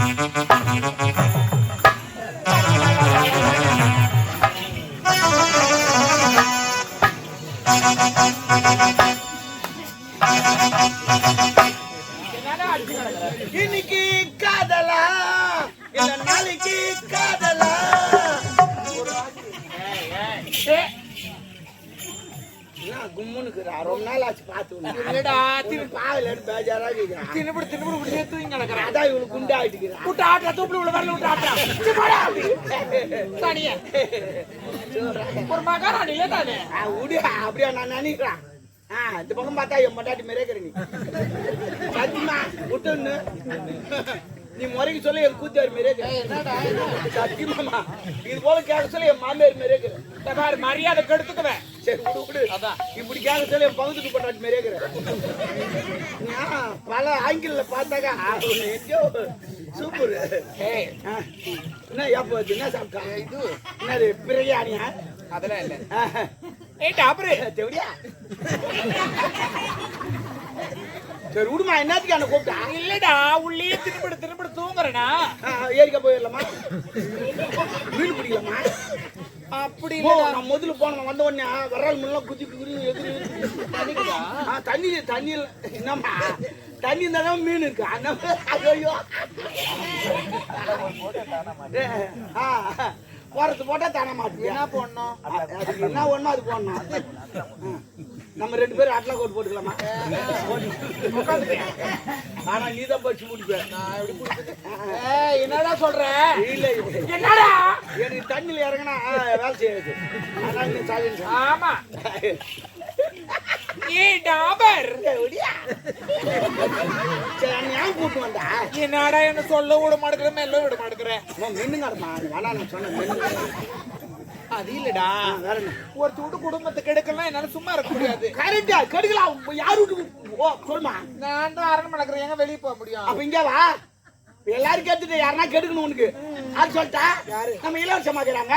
Ajá. ரொம்ப நாள் ஆச்சு பார்த்து எடுத்து பேஜாரா கேக்குறா. தின்னுபடி தின்னுபடி இப்படியே தூங்கி கிடக்குறேன் அதான் இவளுக்கு குண்டு ஆயிட்டுக்கிறா. விட்டு ஆட்டா தூப்புல உள்ள வரல விட்டு ஆட்டா சீ, போடா. அப்படி. தனியா ஒரு மகாராணி ஏதானே ஆ, விடு, அப்படியா நான் நினைக்கிறேன். ஆ, இந்த பக்கம் பார்த்தா என் மட்டாட்டி மிரேக்கிற நீ சத்தியமா விட்டுன்னு. நீ முறைக்கு சொல்ல என் மிரேக்கிற என்னடா சத்தியமாமா இது போல கேட்க சொல்ல என் மாமியார் பாரு மரியாதை கெடுத்துக்குவேன். சரி விடு விடு. அதான். இப்படி கேட்க சொல்ல என் பகுதிக்கு பண்றாட்டு மிரேக்கிற பல ஆங்கில பார்த்தாக்கா எங்கேயோ சூப்பர். என்ன ஏப்போ என்ன சாப்பிட்டா? இது. என்னது பிரியாணியா அதெல்லாம் இல்ல. ஏய் டாபரு தேவடியா சரி விடுமா என்னத்துக்கு என்ன கூப்பிட்டா? இல்லடா உள்ளே தின்னுபடி தூங்குறேனா? ஆ, ஏரிக்கா போயிடலாமா? மீன் பிடிக்கலாமா? அப்படி நான் முதல்ல போனோம் வந்த உடனே விரல் முள்ள குதி குதி எதிரி தண்ணி தண்ணி இல்ல. என்னம்மா? தண்ணி இருந்தாலும் மீன் இருக்கு. அந்த ஐயோ போறது போட்டா தானே மாட்டேன் என்ன போடணும்? என்ன ஒண்ணோ அது போடணும். நம்ம ரெண்டு பேரும் அட்லா கோட் போட்டுக்கலாமா? ஆனா நீ தான் படிச்சு முடிப்ப. நான் எப்படி குடிக்கிறது? ஏய் என்னடா சொல்ற? இல்ல. என்னடா? எனக்கு தண்ணியில் இறங்கினா வேலை செய்யாது. ஆனா நீ சாதிச்சு ஆமா. ஏய் டாபர். ஏன் கூட்டு வந்தா? என்னடா என்ன சொல்ல விட மாட்டேங்கிற மெல்ல விட மாட்டேங்கிற. மென்னுங்கடமா வேணா நான் சொன்னேன் அது இல்லடா. வேற என்ன? ஒருத்த விட்டு குடும்பத்தை கெடுக்கலாம் என்னால சும்மா இருக்க முடியாது. கரெக்டா கெடுக்கலாம் யார் வீட்டுக்கு ஓ சொல்லுமா. நான் தான் அரண்மனை இருக்கிறேன் எங்க வெளியே போக முடியும்? அப்ப இங்க வா. எல்லாரும் கேட்டுட்டு யாருன்னா கெடுக்கணும் உனக்கு. அது சொல்லிட்டா யாரு? நம்ம இலவசமா இருக்கிறாங்க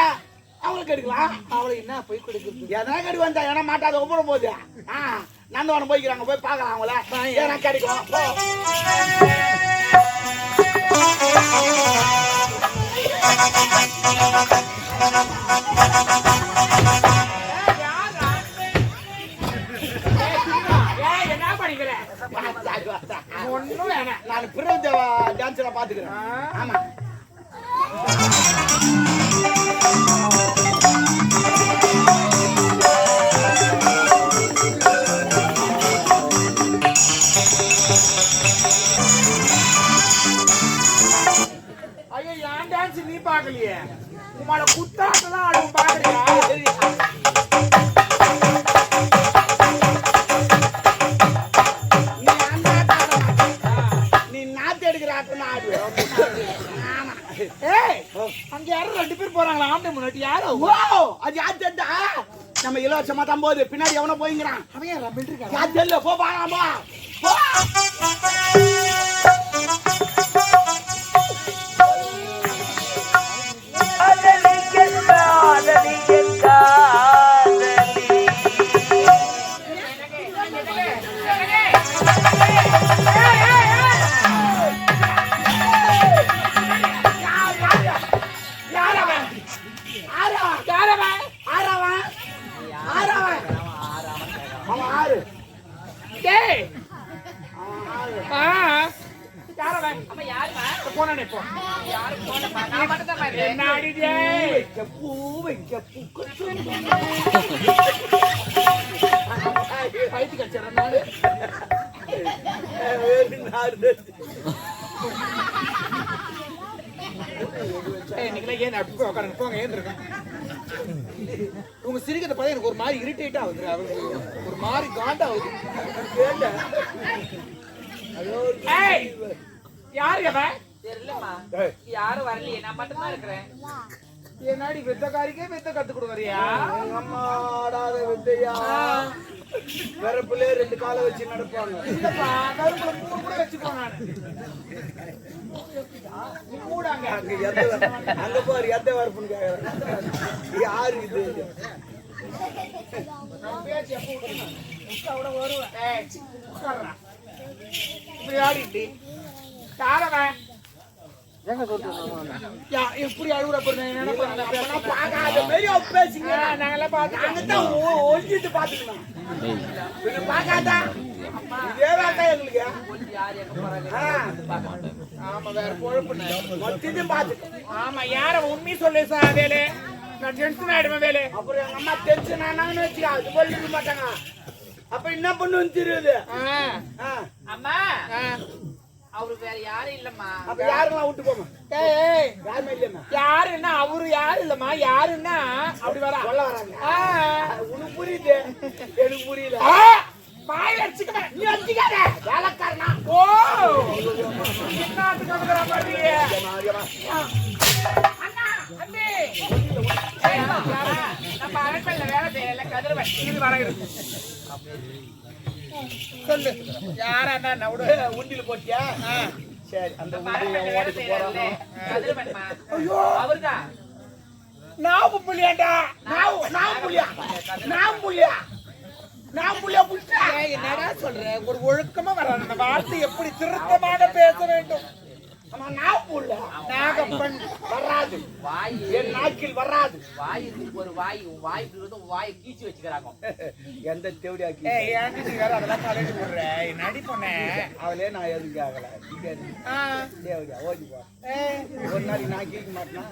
அவங்களுக்கு கெடுக்கலாம். அவளுக்கு என்ன போய் கொடுக்குறது? எதனா கெடுக்க வந்தா ஏன்னா மாட்டாத ஒவ்வொரு போகுது. ஆ நந்தவனம் போய்க்கிறாங்க. போய் பார்க்கலாம் அவங்கள. ஏன்னா கிடைக்கும் போ. என்ன பண்ணிக்கிற வேணாம் நான் பிரபு தேவா டான்ஸ்ல பாத்துக்கிறேன் ஆமா. உமால குத்தாட்டெல்லாம் ஆடும் பாக்குறியா நீ அந்த ஆட்டம். நீ நாத்து எடுக்கிற ஆட்டம் ஆடு. ஏய் அங்க யாரும் ரெண்டு பேர் போறாங்களா? ஆம்பளை முன்னாடி யாரோ? ஓ அது யார் தெரிஞ்சா நம்ம இலவசமா தான் போகுது. பின்னாடி எவனோ போய்ங்கிறான். அவன் யார்? தெரியல போ பாராமா போ. ஏன் அப்படி உட்காருங்க போங்க ஏன் இருக்கேன் உங்க சிரிக்கிறத பார்த்தா எனக்கு ஒரு மாதிரி இரிட்டேட் ஆகுது ஒரு மாதிரி கேட்டேன் ஏய் யாரு அவன் தெரியலம்மா. யாரும் வரலையே. நான் மட்டும் தான் இருக்கிறேன். என்னாடி வித்தக்காரிக்கே வித்த கத்து கொடுவறியா எங்க அம்மா ஆடாத வித்தையா? வெறப்புலே ரெண்டு காலை வச்சு நடப்பாங்க. கருப்புல மூணு கூட வச்சுக்கோ நான். மூடாங்க அங்க. பாரு எத்த வரப்புன்னு கேக்குறேன். யாரு இது? பேச்சு எப்போ வருவேன். இப்படி ஆடிட்டு. யாரவன் யா, எப்படி அழுகுற பேசுங்க நாங்கெல்லாம் பார்த்து நாங்க தான் ஆமா யார உண்மை சொல்லு சார் வேலு? நான் டென்ஷன் ஆயிடுவேன் வேலு. அப்புறம் எங்க அம்மா டென்ஷன் ஆனாங்கன்னு வச்சுக்கா அது போல இருக்க மாட்டாங்க. அப்ப என்ன பண்ணுன்னு தெரியுது? அம்மா. அவரு வேற யாரும் இல்லம்மா. அப்ப யாருங்களாம் விட்டு போமா? ஏய், ஏய், யாருமே இல்லையா யாருன்னா அவரு யாரு இல்லம்மா? யாருன்னா அப்படி வரா. சொல்ல வராங்க. உனக்கு புரியுது? எனக்கு புரியல. வாயில. நீ வச்சுக்காத வேலைக்காரனா? ஓ. என்னத்துக்கு. அண்ணா, அண்ணி. நம்ம அரண்மனையில வேலை செய்யல கதிரவன். இது வர இருக்கு சொல்லு. யாரா என்ன உண்டியில் போட்டியா? சரி அந்த உண்டியில் ஓடிட்டு கதிரவன்மா அவர்தான் நாவு புள்ளியாண்டா. நான் நான் புள்ளியா? நான் புள்ளியா? நான் புள்ளியா புடிச்சா ஏய், என்னடா சொல்ற? ஒரு ஒழுக்கமா வர அந்த வார்த்தை எப்படி திருத்தமாக பேச வேண்டும்? நாகப்பன் வராது. வாய் என் நாக்கில் வராது. வாய் ஒரு வாய் உன் வாய் வாயை கீச்சு வச்சுக்கிறாங்க எந்த நீ வேற அதெல்லாம் கலட்டி போடுற. நடி பொண்ணே அவளே நான் எதுக்கு ஆகல ஆ, தேவடியா ஓடி போ. ஏய், ஒரு நாளைக்கு நான் கேட்க மாட்டேனா?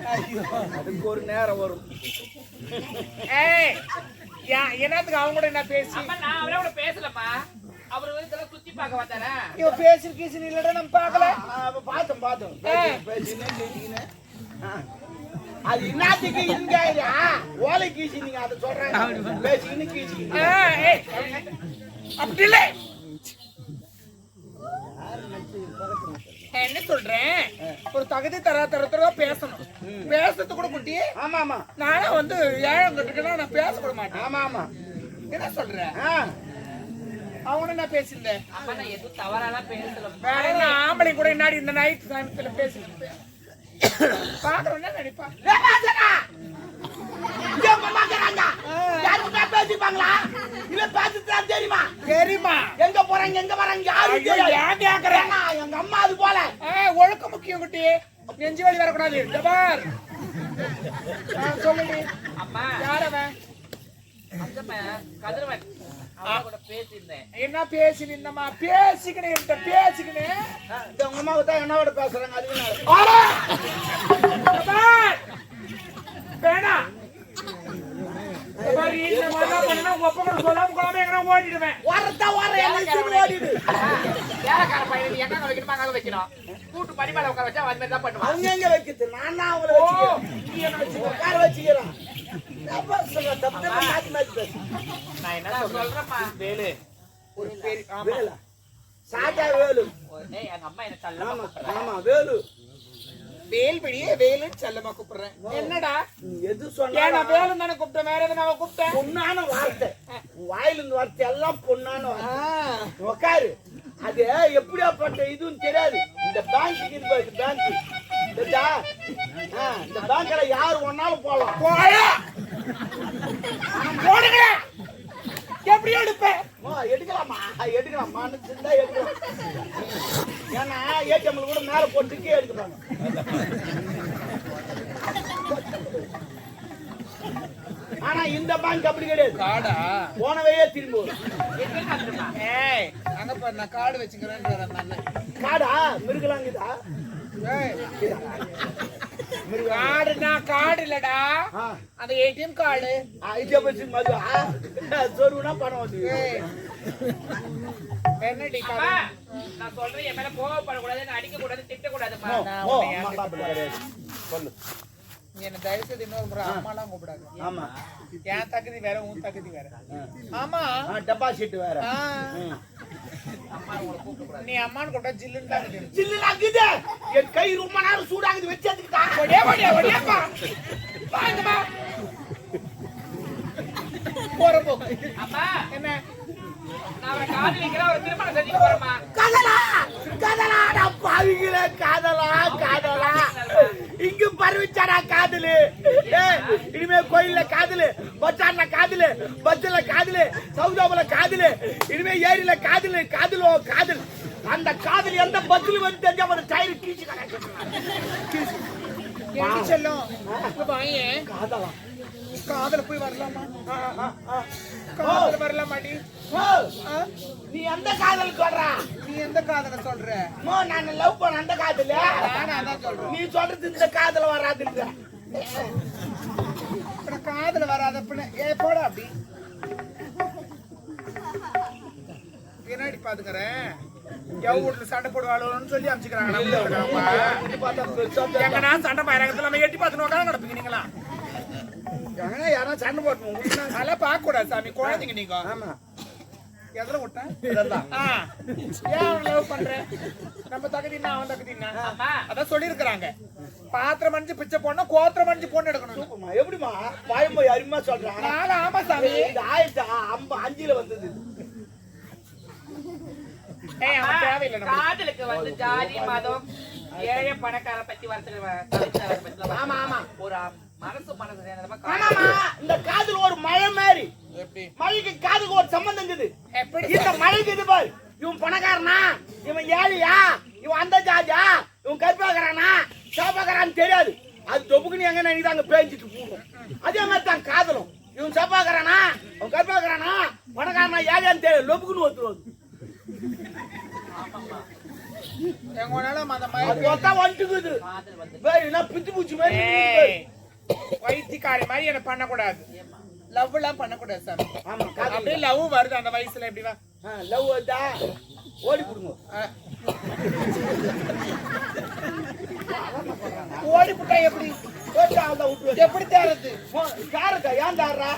அதுக்கு ஒரு நேரம் வரும். ஏய், என்னத்துக்கு அவங்க கூட என்ன பேசி? அம்மா நான் அவரே கூட பேசலம்மா அவரு வந்து இதெல்லாம் சுத்தி பார்க்க வந்தாரா? இவ பேசி கீசி இல்லடா நம்ம பார்க்கல. பார்த்தோம் பார்த்தோம். அது என்னத்துக்கு இங்க ஓலை கீசி நீங்க அதை சொல்றேன் பேசிக்கின்னு கீசி அப்படி இல்லை. என்ன சொல்றேன்? ஒரு தகுதி தர தரத்தரவா பேசணும். பேசுறது கூட குட்டி. ஆமா ஆமா நானும் வந்து கட்டுக்கனா நான் பேசக்கூட மாட்டேன். ஆமா ஆமா என்ன சொல்ற? ஆ அவங்க என்ன பேசியிருந்தேன் அம்மா நான் எதுவும் தவறாலாம் பேசல. வேற என்ன ஆம்பளை கூட என்னாடி இந்த நைட் சமயத்துல பேசிட்டு நினைப்பா? பேசிப்பாங்களா? இல்ல பேசிட்டுதான் தெரியுமா? தெரியுமா? எங்க போறாங்க எங்க வராங்க யாருக்கு ஐயோ, தெரியாது. ஏன் கேக்குற? ஏன்னா, எங்க அம்மா அது போல. ஆ, ஒழுக்கம் முக்கியம் குட்டி. நெஞ்சு வலி வரக்கூடாது. யார் கதிரவன் கூட பேசியிருந்தேன் என்ன பேசி நின்னமா பேசிக்கணும் என்கிட்ட இந்த உங்க அம்மாவை தான் என்னோட பேசுறாங்க? அதுக்கு. வேணாம் ஓடிடுவேன். கூட்டு படி மேல உட்கார வச்சா அது மாதிரி தான் பண்ணுவான். அவங்க எங்க வைக்கிறது? நான் தான் அவங்கள உட்கார வச்சுக்கிறேன். நான் என்ன வேலு ஒரு பேரு வேலா. சாட்டா வேலு எங்க அம்மா என்ன கூப்பிடுறேன் ஆமா வேலு வேல்படியே வேலுன்னு செல்லமா கூப்பிடுறேன் என்னடா எது நான் வேலு தானே கூப்பிட்டேன் வேற கூப்பிட்டேன் பொண்ணான வார்த்தை வாயில இருந்து வார்த்தை எல்லாம் பொண்ணான வார்த்தை உக்காரு அது எப்படியாப்பட்ட இதுன்னு தெரியாது இந்த பேங்க் இருக்கு பேங்க் இந்த பேங்க்ல யார் ஒன்னாலும் போலாம் போடுங்க. எப்படி எடுப்பேன் எடுக்கலாமா? எடுக்கலாமான்னு இருந்தா எடுக்கலாம். ஏன்னா ஏடிஎம்ல கூட மேல போட்டுக்கே எடுக்கிறாங்க ஆனா இந்த பேங்க் அப்படி கிடையாது. காடா. போனவையே திரும்பி. ஏய் அங்க பாரு நான் காடு அண்ணன் காடா? மிருகலாங்குதா? ஏய், காடுனா காடு இல்லடா அந்த ஏடிஎம் கார்டு. பற்றி மது சொருவுனா பணம் வந்து. என்னடி நான் சொல்றேன் என் மேல கோவப்படக்கூடாது நான் அடிக்க கூடாது திட்ட கூடாதுமா ஓ, ஓ, அம்மா சாப்பிட கிடையாது. சொல்லு. என்ன தயவு செய்து இன்னொரு முறை அம்மாலாம் கூப்பிடாது. ஆமா. என் தகுதி வேற உன் தகுதி வேற. ஆமா. டெபாசிட் வேற. நீ அம்மான்னு கூப்பிட்டா ஜில்லுன்னு தான் இருக்கு சில்லுனாக்குது என் கை ரொம்ப நேரம் சூடாகுது வச்சு எடுத்துக்கிட்டா ஒடியா ஒடியா ஒடியாப்பா போற போக்கு அம்மா. என்ன? காதலா காதலா நான் பாவிங்களே காதலா காதலா. இங்க பரவிச்சாடா காதலு? இனிமே கோயில்ல காதலு பச்சான்ல காதலு பஸ்ல காதலு சவுதாபுல காதலு இனிமே ஏரியில காதலு காதலோ காதல். அந்த காதல் எந்த பஸ்ல வந்து தெரிஞ்சா ஒரு டயர் கீச்சு காதலா. காதல போய் வரலாமா. காதல வரலாமாடி? நீ எந்த காதலுக்கு வர்றா நீ எந்த காதல சொல்ற? மோ நான் லவ் பண்ண அந்த காதல. அதான் சொல்றேன். நீ சொல்றது இந்த காதல இப்ப நான் காதல வராத ஏ போடா அப்படி. என்னடி பாத்துக்கறேன் எவ் வீட்டுல சண்டை போடுவாளோன்னு சொல்லி அமிச்சுக்கிறாங்க எங்கன்னா சண்டை பாயிரங்கத்துல நம்ம எட்டி பார்த்து உட்காந்து கிடப்பீங்க சண்டை போட்டணும் அதெல்லாம் பார்க்க கூடாது சாமி. குழந்தைங்க நீங்க. ஆமா. எதுல விட்டேன். ஏன் லவ் நம்ம தகுதினா அவன் தகுதினா ஆமா அதான் சொல்லியிருக்கிறாங்க. பாத்திரம் மணிச்சு பிச்சை போடணும் கோத்திரம் மணிச்சு பொண்ணு எடுக்கணும். எப்படிமா பாயம்போய் அருமையா சொல்றான் நாலு ஆமா சாமி. இது ஆயிரத்தி அம்ப அஞ்சுல வந்தது. காதலுக்கு வந்து ஜாதி மதம் ஏழை பணக்கார பத்தி வரத்துல ஆமா ஆமா. ஒரு மனசு இந்த காதல் ஒரு மழை மாதிரி. எப்படி? மழைக்கு காதுக்கு ஒரு சம்பந்தம் இருக்குது. இந்த மழைக்கு இது பாரு. இவன் பணக்காரனா? இவன் ஏழையா? இவன் அந்த ஜாதியா இவன் கருப்பாக்கறானா சாப்பாக்கறான்னு தெரியாது. அது தொப்புக்குன்னு எங்க நினைக்குது அங்க பேஞ்சிட்டு போகும். அதே மாதிரி தான் காதலும். இவன் சாப்பாக்கறானா அவன் கருப்பாக்கறானா பணக்காரனா ஏழையான்னு தெரியாது. லொப்புக்குன்னு ஒத்துருவது எங்க வேணாலும் அந்த அது மாதிரி ஒத்தா வந்துக்குது. காதல் வந்து வேறு என்ன பித்து பூச்சி மாதிரி வைத்தியக்காரி மாதிரி என்ன பண்ணக்கூடாது. லவ் எல்லாம் பண்ணக்கூடாது சாமி ஆமா அப்படியே லவ் வருது அந்த வயசுல எப்படி வா? லவ் வந்தா ஓடி போடுங்க. ஓடி புட்டா எப்படி? எப்படி தேறது யாருக்கா? ஏன் தாடுறா?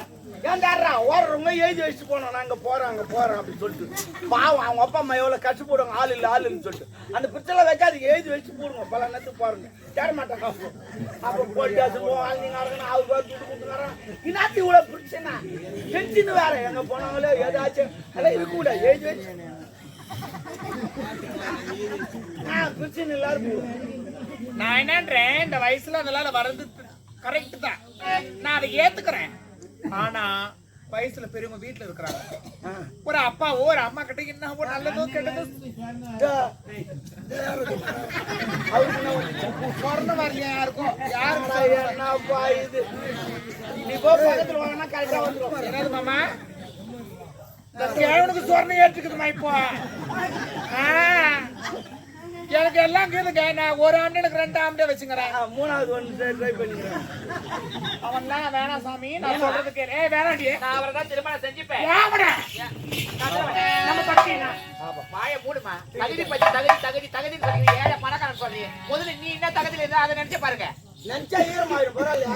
ஏன் தாடுறா ஓடுறவங்க எழுதி வச்சுட்டு போனோம். நாங்க போறோம் அங்க போறோம் அப்படின்னு சொல்லிட்டு. பாவம் அவங்க அப்பா அம்மா எவ்வளவு கஷ்டப்படுவாங்க ஆள் இல்ல ஆள் இல்லைன்னு சொல்லிட்டு. அந்த பிரச்சனை வைக்காது எழுதி வச்சு போடுங்க. பல நேரத்துக்கு பாருங்க. தேட மாட்டாங்க அப்போ அப்போ போட்டு நீங்க அவர் துட்டு கொடுத்துறான் இன்னாத்தி இவ்வளவு பிரச்சனை? டென்ஷன் வேற. எங்க போனாங்களோ ஏதாச்சும். அதெல்லாம் இருக்க கூடாது எழுதி வச்சு. ஆ, பிரச்சனை எல்லாரும் நான் என்னன்றேன் இந்த வயசுல அதெல்லாம் வர்றது கரெக்ட் தான். நான் அதை ஏத்துக்கிறேன். ஆனா வயசுல பெரியவங்க வீட்டுல இருக்கிறாங்க. ஒரு அப்பாவோ ஒரு அம்மா கிட்ட என்ன ஒரு நல்லதோ கெட்டதோ வரலையா யாருக்கும்? யாருக்கும் என்னது மாமா? இந்த கேவனுக்கு சொர்ணம் ஏற்றுக்குதுமா இப்போ? எனக்கு எல்லாம் கேதுங்க நான் ஒரு ஆண்டு ரெண்டு ஆண்டு வச்சுக்கிறேன். மூணாவது ஒன்று ட்ரை பண்ணிக்கிறேன். அவன் தான் வேணாம் சாமி நான் சொல்றது கேளு. ஏய் வேணாடி நான் அவரை தான் திருமணம் செஞ்சுப்பேன். ஏவன நம்ம தட்டினா வாய மூடுமா? தகுதி பத்தி தகுதி தகுதி தகுதி தகுதி ஏழை பணக்காரன் சொல்றீங்க. முதல்ல நீ என்ன தகுதியில இருந்தா அதை நினைச்சு பாருங்க. நினைச்சா ஈரமாயிரும் பரவாயில்ல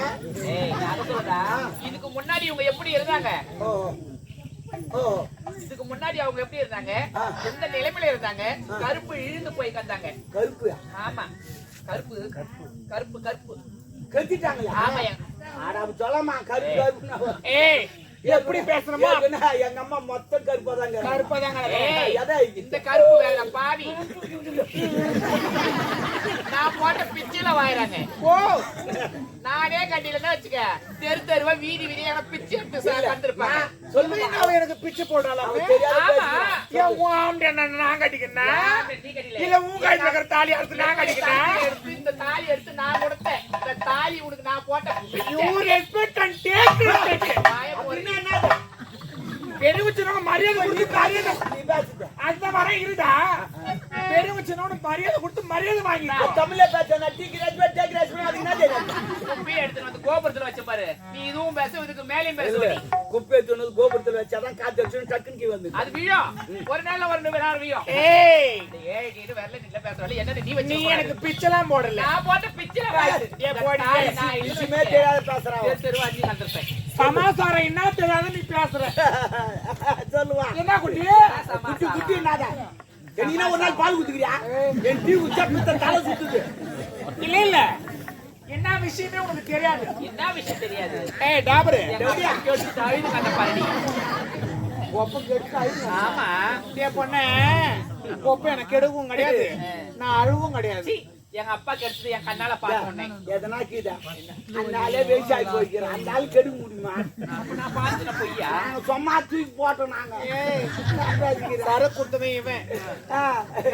இதுக்கு முன்னாடி இவங்க எப்படி இருந்தாங்க? இதுக்கு முன்னாடி அவங்க எப்படி இருந்தாங்க. எந்த நிலைமையில இருந்தாங்க? கருப்பு இழுந்து போய் கந்தாங்க. கருப்பு ஆமா. கருப்பு. கருப்பு. கருப்பு கத்திட்டாங்களா? ஆமா ஆட அப்படி சொல்லாமா? கருப்பு கருப்பு ஏய். எப்படி பேசணுமோ எங்க அம்மா மொத்தம் கருப்பா தாங்க கருப்பதாங்க எதை இந்த கருப்பு வேலை பாவி. நான் போட்ட பிச்சில வாயிறாங்க. ஓ நானே கண்டியில தான் வச்சுக்க. தெரு தெருவா வீதி வீதியா எனக்கு பிச்சு எடுத்து சார் கண்டிருப்பாங்க. சொல்லுங்க அவன் எனக்கு பிச்சை பேசுறான். ஏன் உன் ஆம்பளை என்ன நான் கட்டில. இல்ல உன் கையில இருக்கிற தாலி அறுத்து நான் கட்டிக்கினா எடுத்து இந்த தாலி எடுத்து நான் கொடுத்தேன். இந்த தாலி உனக்கு நான் போட்டேன் யூ ரெஸ்பெக்ட் அண்ட் டேக் சின்னவங்க மரியாதை கொடுத்து பேசுத அந்த வர இருந்தா பெருவு சின்னவனு மரியாதை கொடுத்து மரியாதை வாங்கிக்கோ. தமிழ்ல பேசுனா டீ கிராஸ் டே கிராஸ் அதுக்கு என்ன தெரியும்? குப்பையை எடுத்துட்டு வந்து கோபுரத்துல வச்சு பாரு. நீ இதுவும் பேச இதுக்கு மேலேயும் பேசுவ நீ. குப்பை தூணு கோபுரத்துல வச்சாதான் காத்து வச்சு டக்குன்னு கீ வந்து அது விழும் ஒரு நாள்ல ஒரு நேரம் விழும் ஏய். இந்த ஏழைக்கு இது வரல நில்ல பேசுறாள் என்ன நீ நீ வச்சு எனக்கு பிச்செல்லாம் போடல. நான் போட்ட பிச்சில வாய்ஸ் ஏ, போடி, நான் விஷயமே தெரியாத பேசுறான் தெரு தெருவா அஞ்சு கண்டிருப்பேன் சமாசாரம் என்ன தெரியாத நீ பேசுற. சொல்லுவான் என்ன குட்டி? குட்டி குட்டி என்னடா? என்ன ஒரு நாள் பால் குத்துக்கிறியா என் டீ குச்சா பித்த தலை சுத்துது. இல்ல இல்ல. என்ன விஷயமே உனக்கு தெரியாது. என்ன விஷயம் தெரியாது? ஏய் டாபரு. கேட்டு அழுது கண்ட பாருடி. ஒப்ப கேட்டு ஆமா. பொண்ணே. கோப்பை எனக்கு கெடுவும் கிடையாது. நான் அழுவும் கிடையாது. எங்க அப்பா கெடுத்தது என் கண்ணால பார்த்தோன்னே எதனா கீதா அந்த ஆளே வேஸ்டாகி போய்க்கிறேன். அந்த ஆள் கெடுக்க முடியுமா? அப்ப நான் பார்த்துன பொய்யா? சும்மா தூக்கி போட்டோம் நாங்க. சர கொடுத்தவன் இவன்.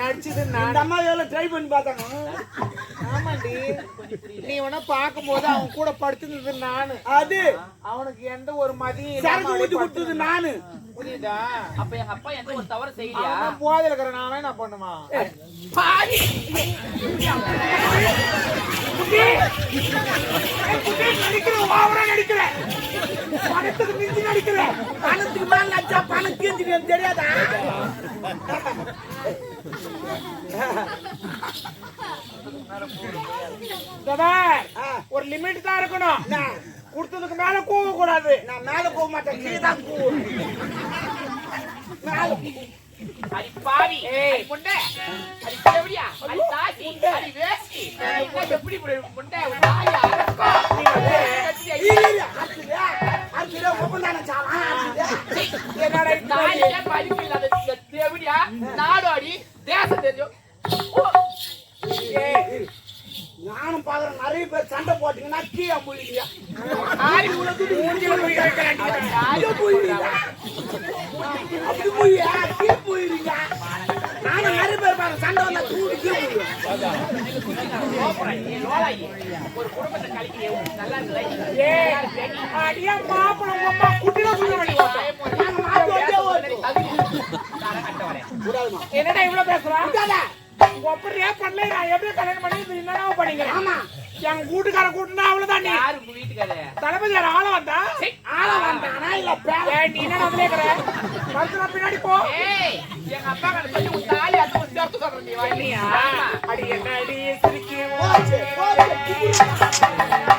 நடிச்சது நான். அம்மா எவ்வளவு ட்ரை பண்ணி பார்த்தாங்க. ஆமாண்டி. நீ வேணா பார்க்கும்போது அவன் கூட படுத்திருந்தது நானு. அது. அவனுக்கு எந்த ஒரு மதியம் சரக்கு ஊத்தி கொடுத்தது நானு. புரியுதா? அப்ப எங்க அப்பா எந்த ஒரு தவறு செய்யலையா? போதில் இருக்கிற நானே நான் பண்ணுமா பணத்துக்கு மிஞ்சி நடிக்கிறேன் பணத்துக்கு மேல நடிச்சா பணம் கீஞ்சிட்டு தெரியாதா இந்த பார், ஆ. ஒரு லிமிட் தான் இருக்கணும் நான் கொடுத்ததுக்கு மேல கூவ கூடாது நான் மேல போக மாட்டேன் கீழே தான் போவேன் மேல அடி பாவி. அடி முண்டை. அடி தேவடியா அடி தாசி. அடி வேஷ்டி. என்ன எப்படி இப்படி முண்டை உன் தாய் கூடாதுமா. என்னடா இவ்வளவு பேசுறான் பண்ணல நான் எப்படி கல்யாணம் பண்ணி என்னடா பண்ணிக்கிறேன் ஆமா. எங்க வீட்டுக்கார கூட்டினா அவ்வளவுதான் நீ. யாரு வீட்டுக்காரு தளபதி யார் ஆள வந்தா? ஆள வந்தானா இல்ல ஏய், நீ என்ன அதுல இருக்கிற? மருத்துவ பின்னாடி போ. ஏய் எங்க அப்பா கிட்ட சொல்லி உன் தாலி அது ஒரு சேர்த்து சொல்றேன் நீ வாங்கி நீயா? அடி என்ன அடி சிரிக்கிறோம் போச்சு போச்சு